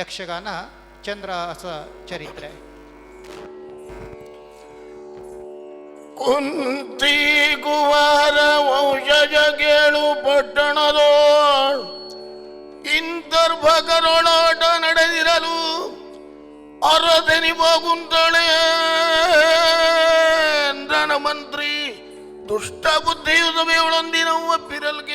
ಯಕ್ಷಗಾನ ಚಂದ್ರಾಸ ಚರಿತ್ರೆ. ಕುಂತಿ ಕುವಾರ ವಂಶಜ ಕೇಳು ಪಟ್ಟಣದೋ ಇಂತರ್ಭಕರೊಳಾಟ ನಡೆದಿರಲು ಅರದೆನಿವ ಕುಂತಳೆ ಧನ ಮಂತ್ರಿ ದುಷ್ಟ ಬುದ್ಧಿಯು ಸಭೆಯೊಳೊಂದಿನ ಒಪ್ಪಿರಲ್ಗೆ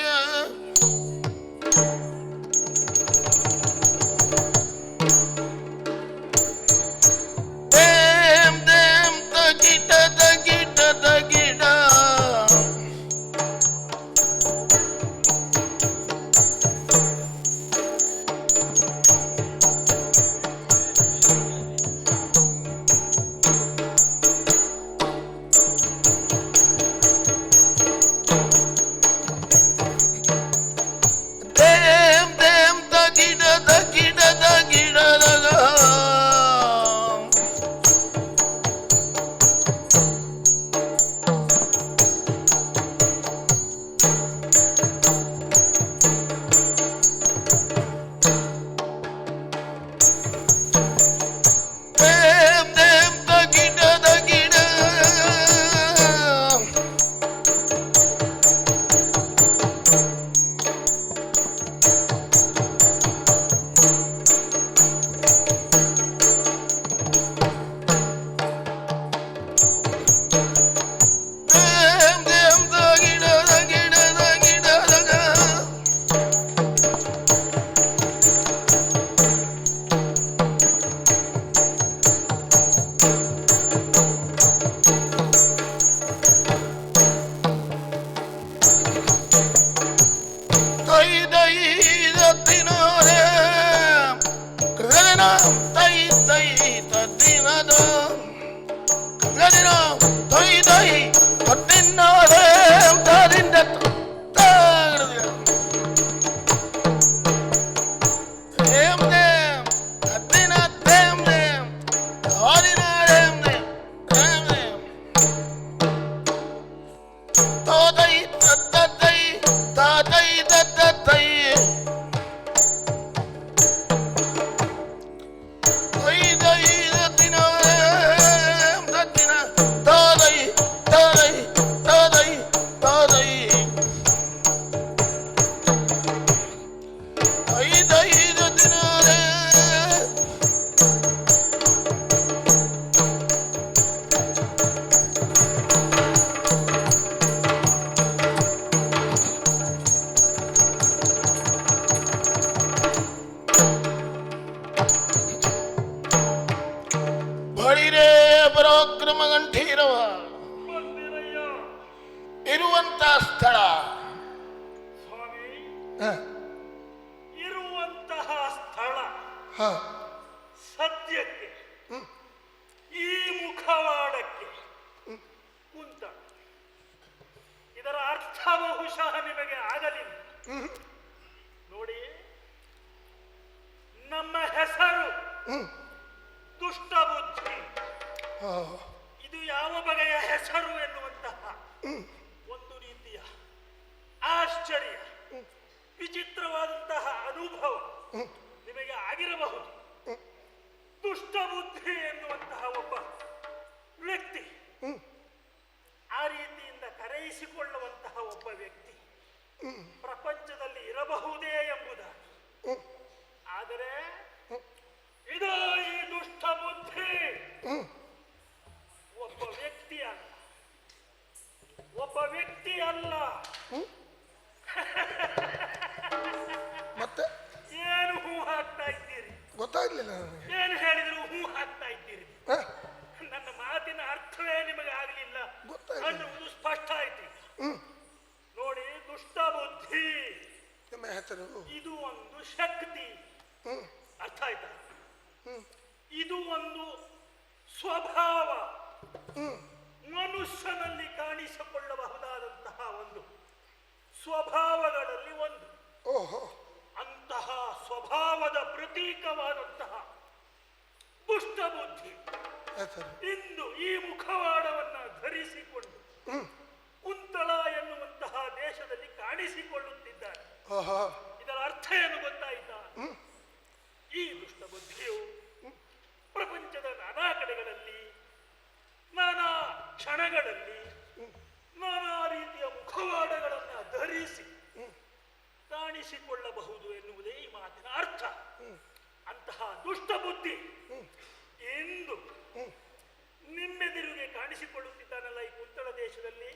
ದುಷ್ಟ ಬುದ್ಧಿ ಎನ್ನುವಂತಹ ಒಬ್ಬ ವ್ಯಕ್ತಿ ಆ ರೀತಿಯಿಂದ ಕರೆಯಿಸಿಕೊಳ್ಳುವಂತಹ ಒಬ್ಬ ವ್ಯಕ್ತಿ ಪ್ರಪಂಚದಲ್ಲಿ ಇರಬಹುದೇ ಎಂಬುದಾಗಿ. ಆದರೆ ಇದು ಈ ದುಷ್ಟ ಬುದ್ಧಿ ಒಬ್ಬ ವ್ಯಕ್ತಿ ಅಲ್ಲ. ಒಬ್ಬ ವ್ಯಕ್ತಿ ಅಲ್ಲ. ಮತ್ತೆ? ಏನು ಹೂ ಹಾಕ್ತಾ ಗೊತ್ತಾಗ್ಲಿಲ್ಲ ನನಗೆ. ಏನು ಹೇಳಿದ್ರು? ಹೂ ಹಾಕ್ತಾ ಇದ್ದೀರಿ. ಹ, ನನ್ನ ಮಾತಿನ ಅರ್ಥವೇ ನಿಮಗೆ ಆಗಲಿಲ್ಲ. ಗೊತ್ತಾಯ್ತು. ಅನ್ನುವುದು ಸ್ಪಷ್ಟ ಆಯ್ತು. ಹ್ಮ್. ನೋಡಿ ದುಷ್ಟ ಬುದ್ಧಿ. ನಿಮ್ಮ ಹೆಸರು? ಇದು ಒಂದು ಶಕ್ತಿ. ಹ್ಮ್. ಅರ್ಥ ಆಯ್ತಾ? ಹ್ಮ್. ಇದು ಒಂದು ಸ್ವಭಾವ. ಹ್ಮ್. ಮನುಷ್ಯನಲ್ಲಿ ಕಾಣಿಸಿಕೊಳ್ಳಬಹುದಾದಂತಹ ಪ್ರತೀಕವಾದಂತಹ ದುಷ್ಟಬುದ್ಧಿ ಇಂದು ಈ ಮುಖವಾಡವನ್ನು ಧರಿಸಿಕೊಂಡು ಕುಂತಳ ಎನ್ನುವಂತಹ ದೇಶದಲ್ಲಿ ಕಾಣಿಸಿಕೊಳ್ಳುತ್ತಿದ್ದಾರೆ. ಇದರ ಅರ್ಥ ಏನು ಗೊತ್ತಾಯಿತ ಈ ದುಷ್ಟಬುದ್ಧಿಯು ಪ್ರಪಂಚದ ನಾನಾ ಕಡೆಗಳಲ್ಲಿ ನಾನಾ ಕ್ಷಣಗಳಲ್ಲಿ ನಾನಾ ರೀತಿಯ ಮುಖವಾಡಗಳನ್ನು ಧರಿಸಿ ಕಾಣಿಸಿಕೊಳ್ಳಬಹುದು ಎನ್ನುವುದೇ ಈ ಮಾತಿನ ಅರ್ಥ. ಅಂತಹ ದುಷ್ಟ ಬುದ್ಧಿ ಇಂದು ನಿಮ್ಮೆದಿರುಗೆ ಕಾಣಿಸಿಕೊಳ್ಳುತ್ತಿದ್ದಾನಲ್ಲ ಈ ಕುಂತಳ ದೇಶದಲ್ಲಿ?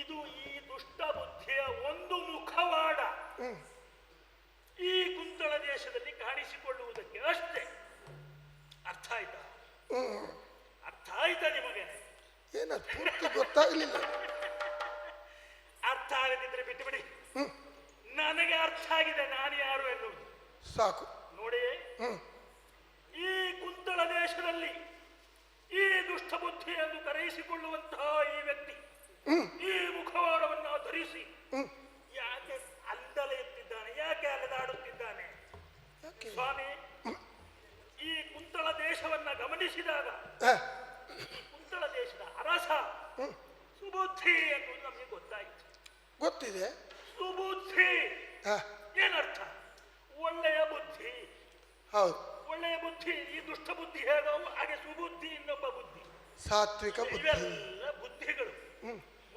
ಇದು ಈ ದುಷ್ಟ ಬುದ್ಧಿಯ ಒಂದು ಮುಖವಾಡ. ಈ ಕುಂತಳ ದೇಶದಲ್ಲಿ ಕಾಣಿಸಿಕೊಳ್ಳುವುದಕ್ಕೆ ಅಷ್ಟೇ. ಅರ್ಥ ಆಯ್ತಾ? ಅರ್ಥ ಆಯ್ತಾ ನಿಮಗೆ? ಗೊತ್ತಾಗಲಿಲ್ಲ ಗೊತ್ತಾಗ್ಲಿಲ್ಲ. ಅರ್ಥ ಆಗದಿದ್ರೆ ಬಿಟ್ಟು ಬಿಡಿ. ನನಗೆ ಅರ್ಥ ಆಗಿದೆ ನಾನು ಯಾರು ಎನ್ನುವುದು ಸಾಕು. ನೋಡಿ ಈ ಕುಂತಳ ದೇಶದಲ್ಲಿ ಈ ದುಷ್ಟ ಬುದ್ಧಿ ಎಂದು ಕರೆಯಿಸಿಕೊಳ್ಳುವಂತಹ ಈ ವ್ಯಕ್ತಿ ಈ ಮುಖವಾಡವನ್ನು ಧರಿಸಿ ಯಾಕೆ ಯಾಕೆ ಅಲ್ಲಲೆಯುತ್ತಿದ್ದಾನೆ ಯಾಕೆ ಅಲೆದಾಡುತ್ತಿದ್ದಾನೆ? ಸ್ವಾಮಿ ಈ ಕುಂತಳ ದೇಶವನ್ನ ಗಮನಿಸಿದಾಗ ಕುಂತಳ ದೇಶದ ಅರಸ ಸುಬುದ್ಧಿ ಎಂದು ನಮಗೆ ಗೊತ್ತಾಯಿತು. ಗೊತ್ತಿದೆ. ಸುಬುದ್ಧಿ ಏನರ್ಥ? ಒಳ್ಳೆಯ ಬುದ್ಧಿ. ಹೌದು. ಒಳ್ಳೆಯ ಬುದ್ಧಿ ಈ ದುಷ್ಟ ಬುದ್ಧಿ ಹೇಗೋ ಹಾಗೆ ಸುಬುದ್ಧಿ ಇನ್ನೊಬ್ಬ ಬುದ್ಧಿ. ಸಾತ್ವಿಕ ಬುದ್ಧಿ. ಇವೆಲ್ಲ ಬುದ್ಧಿಗಳು.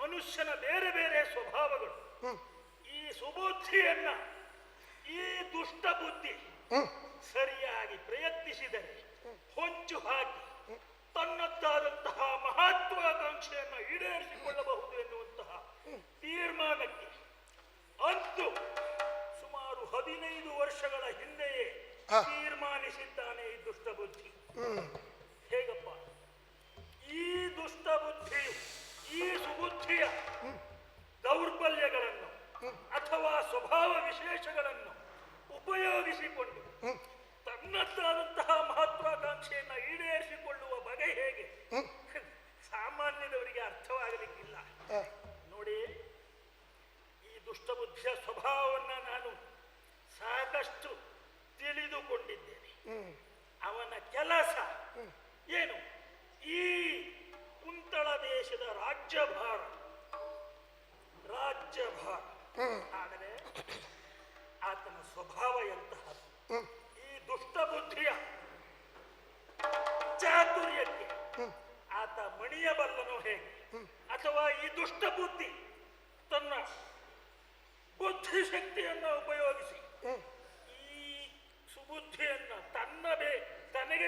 ಮನುಷ್ಯನ ಬೇರೆ ಬೇರೆ ಸ್ವಭಾವಗಳು. ಈ ಸುಬುದ್ಧಿಯನ್ನ ಈ ದುಷ್ಟ ಬುದ್ಧಿ ಸರಿಯಾಗಿ ಪ್ರಯತ್ನಿಸಿದರೆ ಹೊಂಚು ಹಾಕಿ ತನ್ನದ್ದಾದಂತಹ ಮಹತ್ವಾಕಾಂಕ್ಷೆಯನ್ನು ಈಡೇರಿಸಿಕೊಳ್ಳಬಹುದು ಎನ್ನುವಂತಹ ತೀರ್ಮಾನಕ್ಕೆ ಅಂತೂ ಹದಿನೈದು ವರ್ಷಗಳ ಹಿಂದೆಯೇ. ತೀರ್ಮಾನಿಸಿದ್ದಾನೆ ಈ ದುಷ್ಟ ಬುದ್ಧಿ. ಹೇಗಪ್ಪ? ಈ ದುಷ್ಟ ಬುದ್ಧಿಯು ಈ ಸುಬುದ್ಧಿಯ ದೌರ್ಬಲ್ಯಗಳನ್ನು ಅಥವಾ ಸ್ವಭಾವ ವಿಶೇಷಗಳನ್ನು ಉಪಯೋಗಿಸಿಕೊಂಡು ತನ್ನದ್ದಾದಂತಹ ಮಹತ್ವಾಕಾಂಕ್ಷೆಯನ್ನ ಈಡೇರಿಸಿಕೊಳ್ಳುವ ಬಗೆ ಹೇಗೆ? ಸಾಮಾನ್ಯದವರಿಗೆ ಅರ್ಥವಾಗಲಿಕ್ಕಿಲ್ಲ.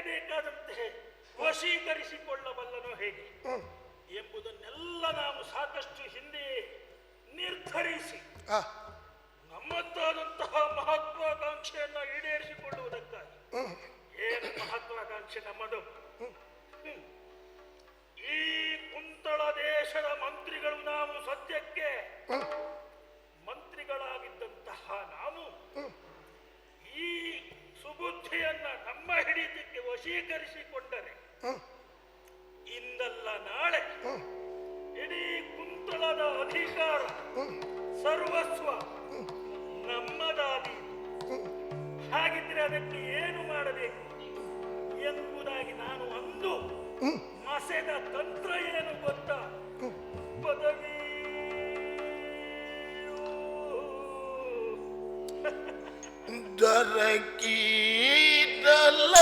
ಬೇಕಾದಂತೆ ವಶೀಕರಿಸಿಕೊಳ್ಳಬಲ್ಲನೋ ಹೇಗೆ? ಎಂಬುದನ್ನೆಲ್ಲ ನಾವು ಸಾಕಷ್ಟು ಹಿಂದೆ ನಿರ್ಧರಿಸಿ ನಮ್ಮದ್ದಾದಂತಹ ಮಹತ್ವಾಕಾಂಕ್ಷೆಯನ್ನ ಈಡೇರಿಸಿಕೊಳ್ಳುವುದಕ್ಕಾಗಿ. ಏನು ಮಹತ್ವಾಕಾಂಕ್ಷೆ ನಮ್ಮದು? ಈ ಕುಂತಳ ದೇಶದ ಮಂತ್ರಿಗಳು ನಾವು ಸದ್ಯಕ್ಕೆ ಮಂತ್ರಿಗಳಾಗಿದ್ದಂತಹ ನಾವು ಈ ಸುಬುದ್ಧಿಯನ್ನ ನಮ್ಮ ಹಿಡಿತಕ್ಕೆ ವಶೀಕರಿಸಿಕೊಂಡರೆ ಇಂದಲ್ಲ ನಾಳೆ ಇಡೀ ಕುಂತಳದ ಅಧಿಕಾರ ಸರ್ವಸ್ವ ನಮ್ಮದಾದಿ ಹಾಗಿದ್ರೆ ಅದಕ್ಕೆ ಏನು ಮಾಡಬೇಕು ಎಂಬುದಾಗಿ ನಾನು ಅಂದು ಮಸೆದ ತಂತ್ರ ಏನು ಗೊತ್ತಾ? ಪದವಿ ದೊರಕಿದಲ್ಲ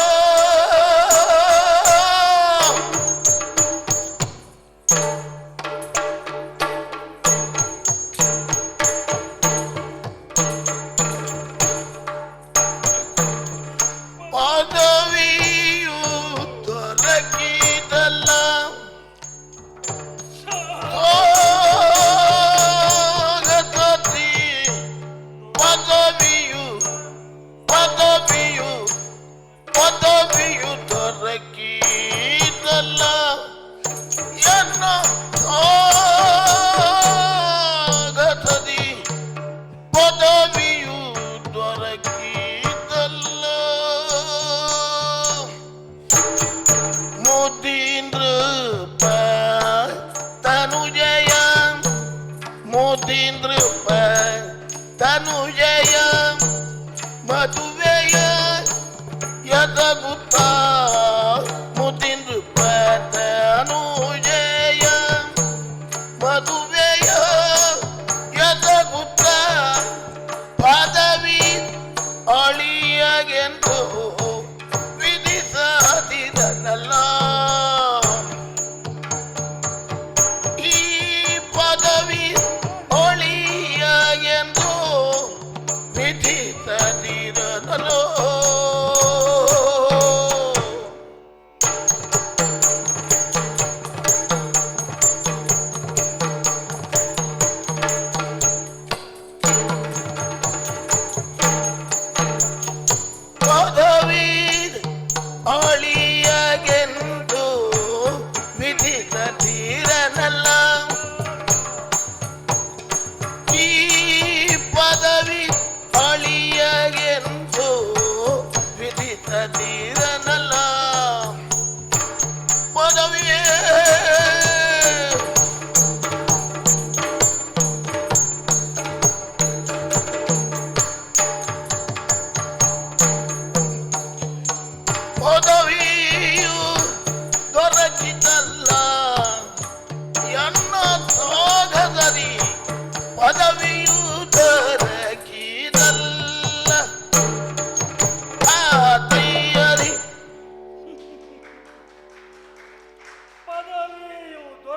tindre pai, ta nu jeiam, mă tu tindre... दी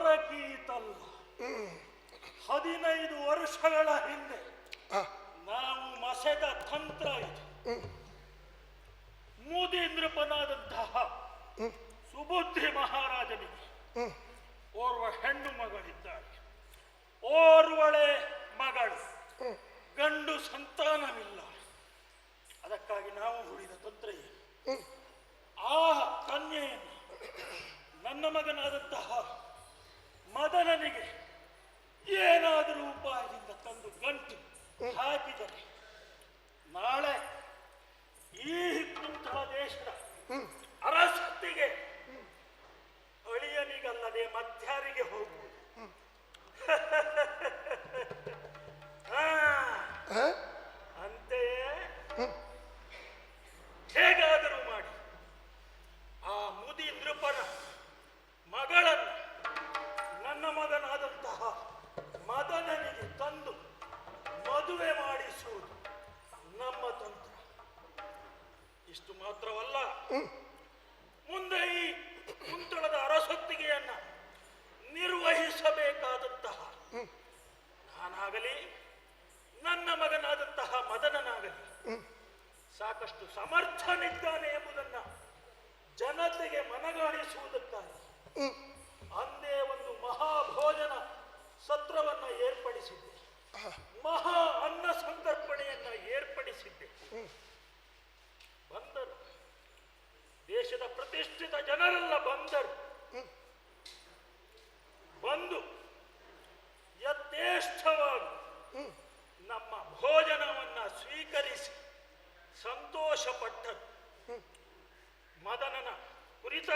ದೊರಕೀತಲ್ಲ ಹದಿನೈದು ವರ್ಷಗಳ ಹಿಂದೆ ನಾವು ಮಸೆದ ತಂತ್ರ ಇದು. ಮೋದಿ ನೃಪನಾದಂತಹ ಸುಬುದ್ಧಿ ಮಹಾರಾಜನಿಗೆ ಓರ್ವ ಹೆಣ್ಣು ಮಗಳಿದ್ದಾಳೆ ಓರ್ವಳೆ ಮಗಳು. ಗಂಡು ಸಂತಾನವಿಲ್ಲ. ಅದಕ್ಕಾಗಿ ನಾವು ಹುಡಿದ ತಂತ್ರ ಏನು ಆ ಕನ್ಯೆಯನ್ನು. ನನ್ನ ಮಗನಾದಂತಹ ಮದನನಿಗೆ ಏನಾದರೂ ಉಪಾಯದಿಂದ ತಂದು ಗಂಟು ಹಾಕಿದರೆ ನಾಳೆ ಈ ಕುಂತಳ ದೇಶದ ಅರಸತ್ತಿಗೆ ಅಳಿಯನಿಗಲ್ಲದೆ ಮಧ್ಯಾರಿಗೆ ಹೋಗುವುದು.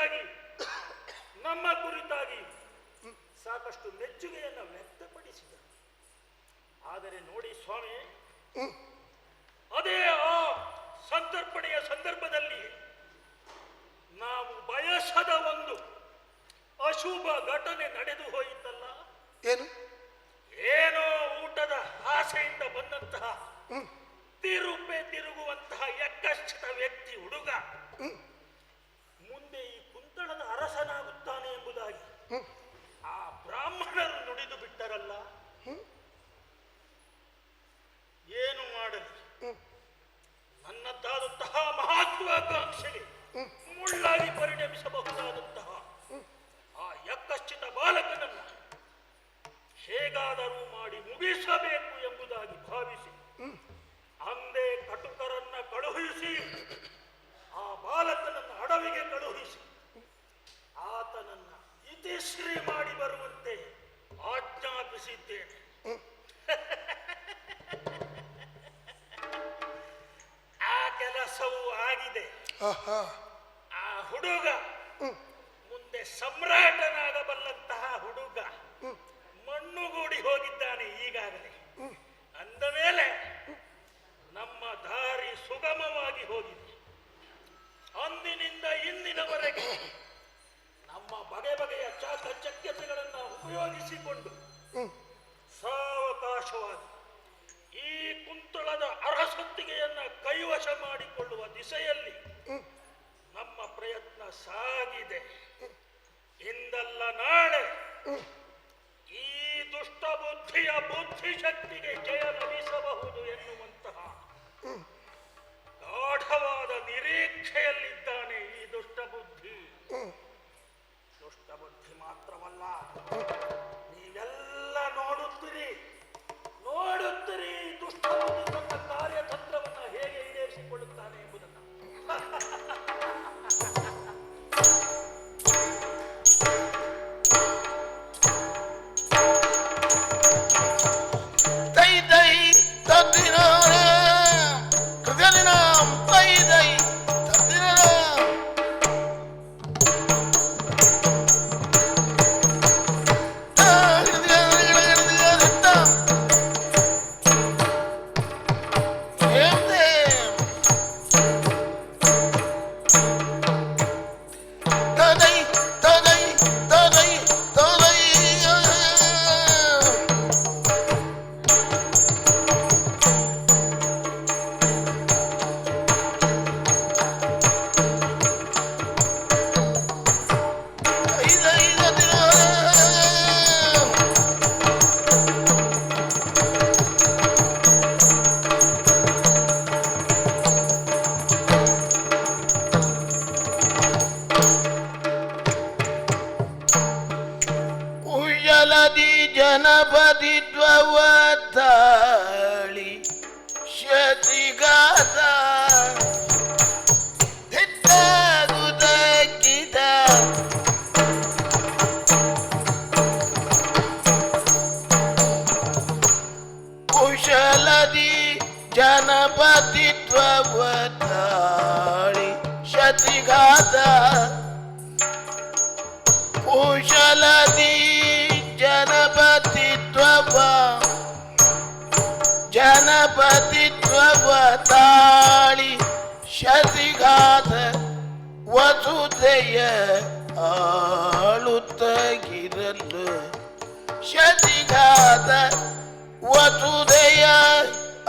ಕುರಿತಾಗಿ ನಮ್ಮ ಕುರಿತಾಗಿ ಸಾಕಷ್ಟು ಮೆಚ್ಚುಗೆಯನ್ನು ವ್ಯಕ್ತಪಡಿಸಿದ ಆದರೆ ನೋಡಿ ಸ್ವಾಮಿ ಅದೇ ಆ ಸಂತರ್ಪಣೆಯ ಸಂದರ್ಭದಲ್ಲಿ ನಾವು ಬಯಸದ ಒಂದು ಅಶುಭ ಘಟನೆ ನಡೆದು ಹೋಯಿತಲ್ಲ? ಏನು? ಏನೋ ಊಟದ ಆಸೆಯಿಂದ ಬಂದಂತಹ ತಿರುಪೆ ತಿರುಗುವಂತಹ ಯಕ್ಕಶ್ಚಿತ ವ್ಯಕ್ತಿ ಹುಡುಗ ಕುಂತಳದ ಅರಸನಾಗುತ್ತಾನೆ ಎಂಬುದಾಗಿ. ಆ ಬ್ರಾಹ್ಮಣರು ನುಡಿದು ಬಿಟ್ಟರಲ್ಲ. ಏನು ಮಾಡಲಿ? ನನ್ನದ್ದಾದಂತಹ ಮಹತ್ವಾಕಾಂಕ್ಷೆಗೆ ಮುಳ್ಳಾಗಿ ಪರಿಣಮಿಸಬಹುದಾದಂತಹ ಆ ಯಕ್ಕಶ್ಚಿತ ಬಾಲಕನನ್ನು ಹೇಗಾದರೂ ಮಾಡಿ ಮುಗಿಸಬೇಕು. ಜನಪತಿ ದ್ವವ ವಸುಧೆಯ ಆಳುತ್ತಗಿರಲು. ಶತಿಘಾತ ವಸುಧೆಯ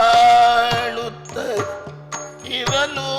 ಆಳುತ್ತ ಇರಲು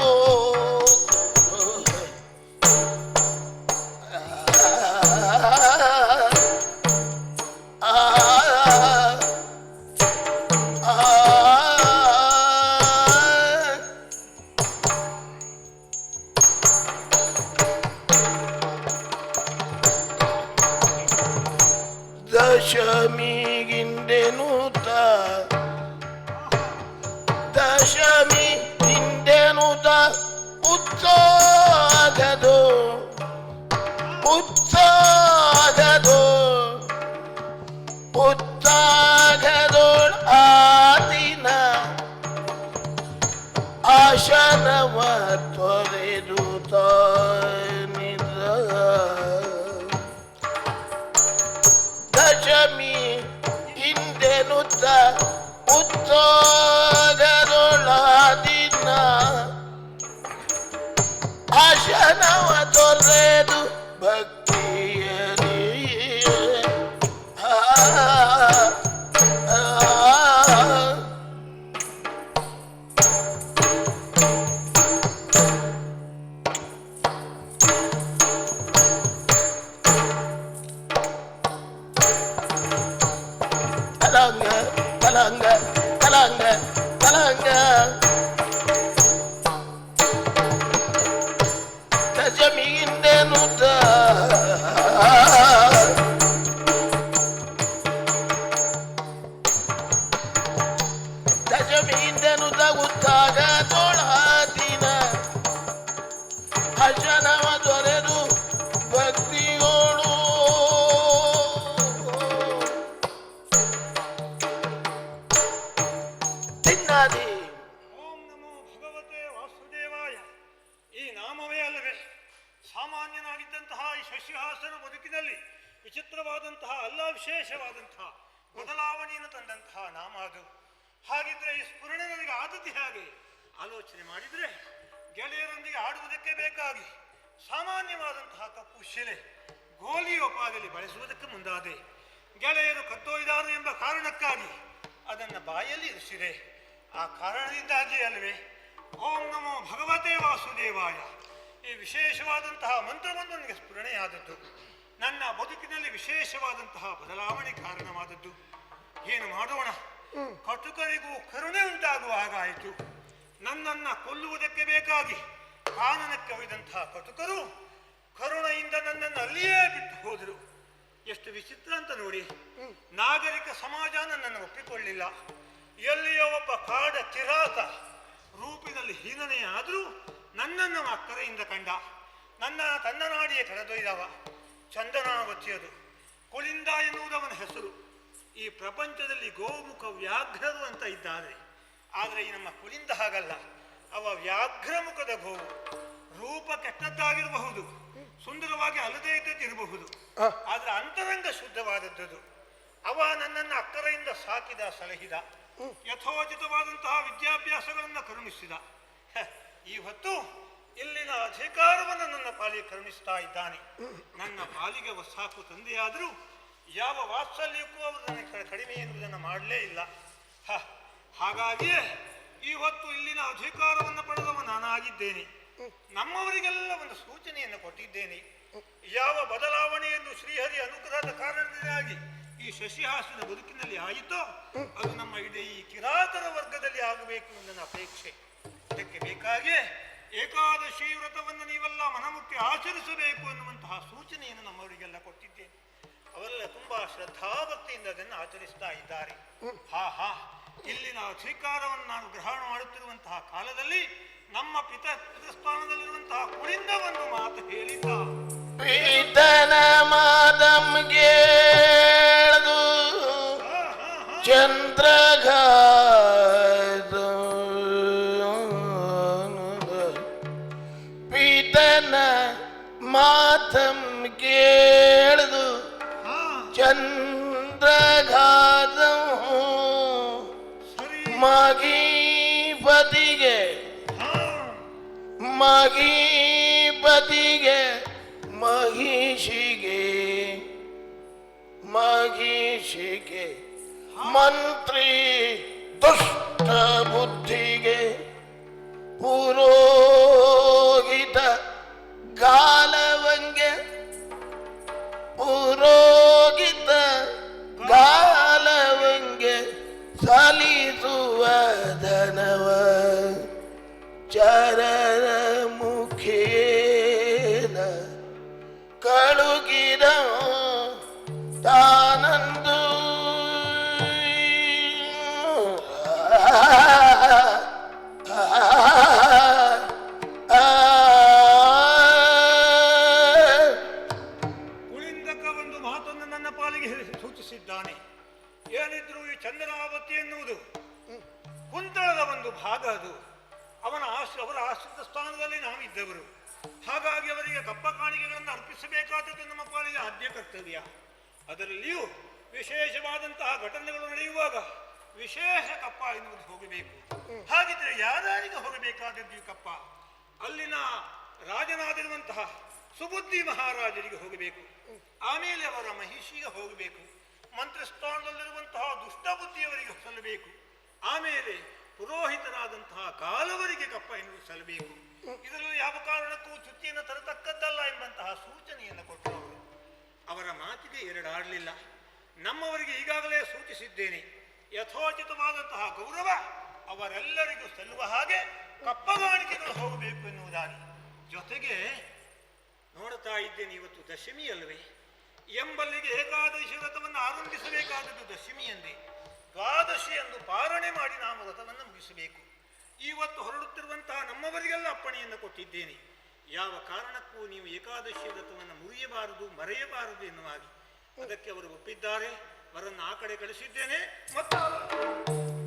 கலாங்க கலாங்க கலாங்க கலாங்க. ಆದದ್ದು ಹೇಗೆ ಆಲೋಚನೆ ಮಾಡಿದರೆ ಗೆಳೆಯರೊಂದಿಗೆ ಆಡುವುದಕ್ಕೆ ಬೇಕಾಗಿ ಸಾಮಾನ್ಯವಾದಂತಹ ಕಪ್ಪು ಶಿಲೆ ಗೋಲಿಯೋಪಾದಲ್ಲಿ ಬಳಸುವುದಕ್ಕೆ ಮುಂದಾದೆ ಗೆಳೆಯರು ಕತ್ತೊಯ್ದಾರು ಎಂಬ ಕಾರಣಕ್ಕಾಗಿ ಅದನ್ನ ಬಾಯಲ್ಲಿ ಇರಿಸಿದೆ ಆ ಕಾರಣದಿಂದಾಗಿ ಅಲ್ವೇ ಓಂ ನಮೋ ಭಗವತೆ ವಾಸುದೇವಾಯ. ಈ ವಿಶೇಷವಾದಂತಹ ಮಂತ್ರವನ್ನು ನನಗೆ ಸ್ಫುರಣೆಯಾದದ್ದು. ನನ್ನ ಬದುಕಿನಲ್ಲಿ ವಿಶೇಷವಾದಂತಹ ಬದಲಾವಣೆ ಕಾರಣವಾದದ್ದು. ಏನು ಮಾಡೋಣ? ಕಟುಕರಿಗೂ ಕರುಣೆ ಉಂಟಾಗುವ ಹಾಗಾಯಿತು. ನನ್ನನ್ನು ಕೊಲ್ಲುವುದಕ್ಕೆ ಬೇಕಾಗಿ ಕಾನನಕ್ಕೆ ಒಯ್ದಂತಹ ಕಟುಕರು ಕರುಣೆಯಿಂದ ನನ್ನನ್ನು ಅಲ್ಲಿಯೇ ಬಿಟ್ಟು ಹೋದರು. ಎಷ್ಟು ವಿಚಿತ್ರ ಅಂತ ನೋಡಿ. ನಾಗರಿಕ ಸಮಾಜ ನನ್ನನ್ನು ಒಪ್ಪಿಕೊಳ್ಳಿಲ್ಲ. ಎಲ್ಲಿಯೋ ಒಬ್ಬ ಕಾಡ ಕಿರಾತ ರೂಪಿನಲ್ಲಿ ಆದರೂ ನನ್ನನ್ನು ಅಕ್ಕರೆಯಿಂದ ಕಂಡ. ನನ್ನ ತನ್ನ ನಾಡಿಯೇ ಕರೆದೊಯ್ದವ ಚಂದನಾವತಿಯದು. ಕುಳಿಂದ ಎನ್ನುವುದವನ ಹೆಸರು. ಈ ಪ್ರಪಂಚದಲ್ಲಿ ಗೋಮುಖ ವ್ಯಾಘ್ರರು ಅಂತ ಇದ್ದಾರೆ. ಆದರೆ ಈ ನಮ್ಮ ಕುಲಿಂದ ಹಾಗಲ್ಲ. ಅವ ವ್ಯಾಘ್ರ ಮುಖದ ಗೋವು. ರೂಪ ಕೆಟ್ಟದ್ದಾಗಿರಬಹುದು. ಸುಂದರವಾಗಿ ಅಲ್ಲದೇ ಇದ್ದದ್ದಿರಬಹುದು. ಆದರೆ ಅಂತರಂಗ ಶುದ್ಧವಾದದ್ದು. ಅವ ನನ್ನನ್ನು ಅಕ್ಕರೆಯಿಂದ ಸಾಕಿದ ಸಲಹಿದ. ಯಥೋಚಿತವಾದಂತಹ ವಿದ್ಯಾಭ್ಯಾಸಗಳನ್ನು ಕರುಣಿಸಿದ. ಹೊತ್ತು ಇಲ್ಲಿನ ಅಧಿಕಾರವನ್ನು ನನ್ನ ಪಾಲಿಗೆ ಕರುಣಿಸ್ತಾ ಇದ್ದಾನೆ. ನನ್ನ ಪಾಲಿಗೆ ಸಾಕು ತಂದೆಯಾದರೂ ಯಾವ ವಾತ್ಸಲ್ಯಕ್ಕೂ ಅವರು ನನಗೆ ಕಡಿಮೆ ಎನ್ನುವುದನ್ನು ಮಾಡಲೇ ಇಲ್ಲ. ಹಾಗಾಗಿ ಇವತ್ತು ಇಲ್ಲಿನ ಅಧಿಕಾರವನ್ನು ಪಡೆದವ ನಾನಾಗಿದ್ದೇನೆ. ನಮ್ಮವರಿಗೆಲ್ಲ ಒಂದು ಸೂಚನೆಯನ್ನು ಕೊಟ್ಟಿದ್ದೇನೆ. ಯಾವ ಬದಲಾವಣೆಯನ್ನು ಶ್ರೀಹರಿ ಅನುಗ್ರಹದ ಕಾರಣದಿಂದಾಗಿ ಈ ಶಶಿಹಾಸನ ಬದುಕಿನಲ್ಲಿ ಆಯಿತೋ ಅದು ನಮ್ಮ ಇಡೀ ಈ ಕಿರಾತರ ವರ್ಗದಲ್ಲಿ ಆಗಬೇಕು ಎಂದು ನನ್ನ ಅಪೇಕ್ಷೆ. ಅದಕ್ಕೆ ಬೇಕಾಗಿ ಏಕಾದಶಿ ವ್ರತವನ್ನು ನೀವೆಲ್ಲ ಮನಮುಟ್ಟಿ ಆಚರಿಸಬೇಕು ಎನ್ನುವಂತಹ ಸೂಚನೆಯನ್ನು ನಮ್ಮವರಿಗೆಲ್ಲ ಕೊಟ್ಟಿದ್ದೇನೆ. ಅವೆಲ್ಲ ತುಂಬಾ ಶ್ರದ್ಧಾಭಕ್ತಿಯಿಂದ ಅದನ್ನು ಆಚರಿಸ್ತಾ ಇದ್ದಾರೆ. ಹಾ ಹಾ. ಇಲ್ಲಿನ ಸ್ವೀಕಾರವನ್ನು ನಾನು ಗ್ರಹಣ ಮಾಡುತ್ತಿರುವಂತಹ ಕಾಲದಲ್ಲಿ ನಮ್ಮ ಪಿತ ಪಿತಸ್ಥಾನದಲ್ಲಿರುವಂತಹ ಕುರಿಂದ ಒಂದು ಮಾತು ಹೇಳಿದ್ದ. ಪೀತನ ಹಾ. ಚಂದ್ರಘಾತ ಪೀತನ ಮಾತಂ ಕೇಳದು ಹಾ, ಚಂದ್ರಘಾತ ಸರಿ ಮಗೀಪತಿಗೆ ಹಾ, ಮಗೀಪತಿಗೆ ಮಹಿಷಿಗೆ ಮಹಿಷಿಗೆ ಮಂತ್ರಿ ದುಷ್ಟ ಬುದ್ಧಿಗೆ ಪುರೋಹಿತ ಗಾಲವಂಗೆ ಪುರೋಹಿತ ಗಾಲವಂಗೆ ಸಲಿಸುವ ಧನವ ಚರರ ಮುಖೇನ ಕಳುಗಿದ ತಾನಂದು ಏನಿದ್ರು ಈ ಚಂದ್ರಾವತಿ ಎನ್ನುವುದು. ಕುಂತಳದ ಒಂದು ಭಾಗ ಅದು. ಅವನ ಆಶ್ ಅವರ ಆಶ್ರಿತ ಸ್ಥಾನದಲ್ಲಿ ನಾವಿದ್ದವರು. ಹಾಗಾಗಿ ಅವರಿಗೆ ಕಪ್ಪ ಕಾಣಿಕೆಗಳನ್ನು ಅರ್ಪಿಸಬೇಕಾದದ್ದು ನಮ್ಮ ಪಾಲಿಗೆ ಆದ್ಯ ಕರ್ತವ್ಯ. ಅದರಲ್ಲಿಯೂ ವಿಶೇಷವಾದಂತಹ ಘಟನೆಗಳು ನಡೆಯುವಾಗ ವಿಶೇಷ ಕಪ್ಪ ಎನ್ನುವುದು ಹೋಗಬೇಕು. ಹಾಗಿದ್ರೆ ಯಾರ್ಯಾರಿಗೆ ಹೋಗಬೇಕಾದದ್ದು ಕಪ್ಪ? ಅಲ್ಲಿನ ರಾಜನಾದಿರುವಂತಹ ಸುಬುದ್ಧಿ ಮಹಾರಾಜರಿಗೆ ಹೋಗಬೇಕು. ಆಮೇಲೆ ಅವರ ಮಹಿಷಿಗೆ ಹೋಗಬೇಕು. ಮಂತ್ರಸ್ಥಾನದಲ್ಲಿರುವಂತಹ ದುಷ್ಟ ಬುದ್ಧಿಯವರಿಗೆ ಸಲ್ಲಬೇಕು. ಆಮೇಲೆ ಪುರೋಹಿತನಾದಂತಹ ಕಾಲವರಿಗೆ ಕಪ್ಪ ಎಂದು ಸಲ್ಲಬೇಕು. ಇದರಲ್ಲಿ ಯಾವ ಕಾರಣಕ್ಕೂ ಚ್ಯುತಿಯನ್ನು ತರತಕ್ಕದ್ದಲ್ಲ ಎಂಬಂತಹ ಸೂಚನೆಯನ್ನು ಕೊಟ್ಟರು ಅವರು ಅವರ ಮಾತಿಗೆ ಎರಡಾಡಲಿಲ್ಲ. ನಮ್ಮವರಿಗೆ ಈಗಾಗಲೇ ಸೂಚಿಸಿದ್ದೇನೆ, ಯಥೋಚಿತವಾದಂತಹ ಗೌರವ ಅವರೆಲ್ಲರಿಗೂ ಸಲ್ಲುವ ಹಾಗೆ ಕಪ್ಪಗಾಣಿಕೆಗಳು ಹೋಗಬೇಕು ಎನ್ನುವುದಾಗಿ. ಜೊತೆಗೆ ನೋಡ್ತಾ ಇದ್ದೇನೆ ಇವತ್ತು ದಶಮಿ ಅಲ್ವೇ? ಎಂಬಲ್ಲಿಗೆ ಏಕಾದಶಿ ವ್ರತವನ್ನು ಆರಂಭಿಸಬೇಕಾದದ್ದು ದಶಮಿ ಎಂದೇ. ದ್ವಾದಶಿ ಎಂದು ಪಾರಣೆ ಮಾಡಿ ನಾವು ವ್ರತವನ್ನು ಮುಗಿಸಬೇಕು. ಇವತ್ತು ಹೊರಡುತ್ತಿರುವಂತಹ ನಮ್ಮವರಿಗೆಲ್ಲ ಅಪ್ಪಣೆಯನ್ನು ಕೊಟ್ಟಿದ್ದೇನೆ. ಯಾವ ಕಾರಣಕ್ಕೂ ನೀವು ಏಕಾದಶಿ ವ್ರತವನ್ನು ಮುರಿಯಬಾರದು ಮರೆಯಬಾರದು ಎನ್ನುವಾಗಿ ಅದಕ್ಕೆ ಅವರು ಒಪ್ಪಿದ್ದಾರೆ. ಅವರನ್ನು ಆ ಕಡೆ ಕಳಿಸಿದ್ದೇನೆ ಮತ್ತು